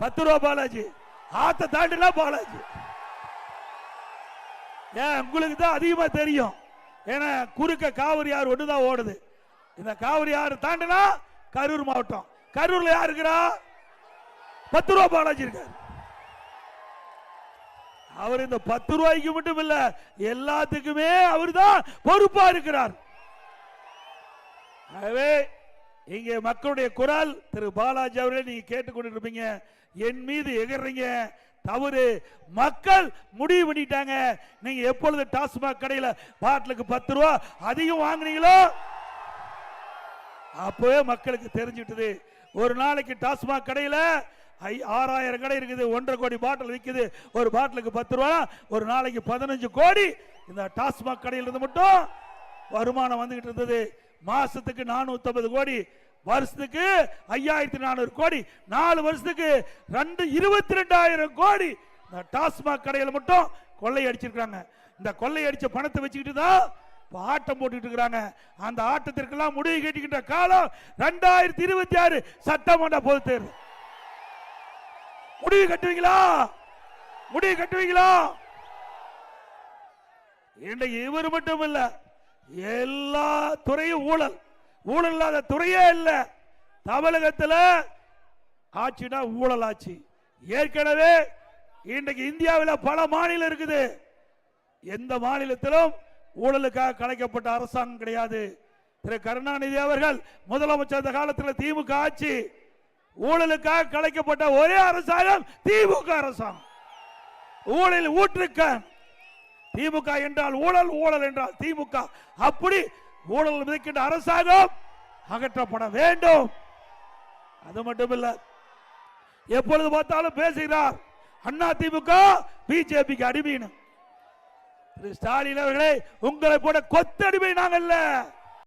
பத்து ரூபா பாலாஜி. ஆத்த தாண்டினா பாலாஜி. ஏன் உங்களுக்கு தான் அதிகமாக தெரியும். ஏன்னா குறுக்க காவிரி ஆறு ஒன்று தான் ஓடுது. இந்த காவிரி ஆறு தாண்டினா கரூர் மாவட்டம். கரூர்ல யார் இருக்கிறா? பத்து ரூபா பாலாஜி இருக்காரு. அவர் இந்த பத்து ரூபாய்க்கு மட்டும் இல்ல எல்லாத்துக்குமே அவர் தான் பொறுப்பா இருக்கிறார். ஆகவே இங்கே மக்களுடைய குரல் திரு பாலாஜி அவர்களே நீங்க கேட்டுக்கொண்டு இருப்பீங்க என் மீது எகிறீங்க தவறு. மக்கள் முடிவு பண்ணிட்டாங்க. நீங்க எப்பொழுது டாஸ்மாக் கடையில் பாட்டிலுக்கு பத்து ரூபா அதிகம் வாங்குனீங்களோ அப்பவே மக்களுக்கு தெரிஞ்சுட்டது ஒரு நாளைக்கு டாஸ்மாக் கடையில் ஐ ஆறாயிரம் கடை இருக்குது ஒன்றரை கோடி பாட்டில் விற்குது ஒரு பாட்டிலுக்கு பத்து ரூபா ஒரு நாளைக்கு பதினஞ்சு கோடி. இந்த டாஸ்மாக் கடையில இருந்து மட்டும் வருமானம் வந்துகிட்டு இருந்தது. மாசத்துக்கு நானூத்தி கோடி வருஷத்துக்கு ஐயாயிரத்தி நானூறு கோடி நாலு வருஷத்துக்கு ரெண்டு இருபத்தி ரெண்டாயிரம் கோடி. இந்த டாஸ்மாக் கடையில மட்டும் கொள்ளை அடிச்சிருக்கிறாங்க. இந்த கொள்ளை அடிச்ச பணத்தை வச்சுக்கிட்டு தான் ஆட்டம் போட்டுக்கிட்டு இருக்கிறாங்க. அந்த ஆட்டத்திற்கெல்லாம் முடிவு கட்டிக்கிட்ட காலம் ரெண்டாயிரத்தி இருபத்தி ஆறு சட்டமன்ற பொது தேர்தல் முடிவு கட்டுவீங்களா? முடிவு கட்டுவீங்களா? இன்றைக்கு இவர் மட்டும் இல்ல. எல்லா துறையும் ஊழல். ஊழல் இல்லாத துறையே இல்லை. தமிழகத்தில் ஆட்சினா ஊழல் ஆட்சி ஏற்கனவே இன்றைக்கு இந்தியாவில் பல மாநிலம் இருக்குது. எந்த மாநிலத்திலும் ஊழலுக்காக கலைக்கப்பட்ட அரசாங்கம் கிடையாது. திரு கருணாநிதி அவர்கள் முதலமைச்சர் அந்த காலத்தில் திமுக ஆட்சி. ஊழலுக்காக கலைக்கப்பட்ட ஒரே அரசாங்கம் திமுக அரசாங்கம். ஊழல் ஊற்றுக்கான் திமுக என்றால் ஊழல் ஊழல் என்றால் திமுக. அப்படி ஊழல் விதைக்கின்ற அரசாங்கம் அகற்றப்பட வேண்டும். அது மட்டும் இல்ல எப்பொழுது பார்த்தாலும் பேசுகிறார் அண்ணா திமுக பிஜேபிக்கு அடிமைன்னு. ஸ்டாலின் அவர்களே உங்களை போல கொத்தடிமை இல்லை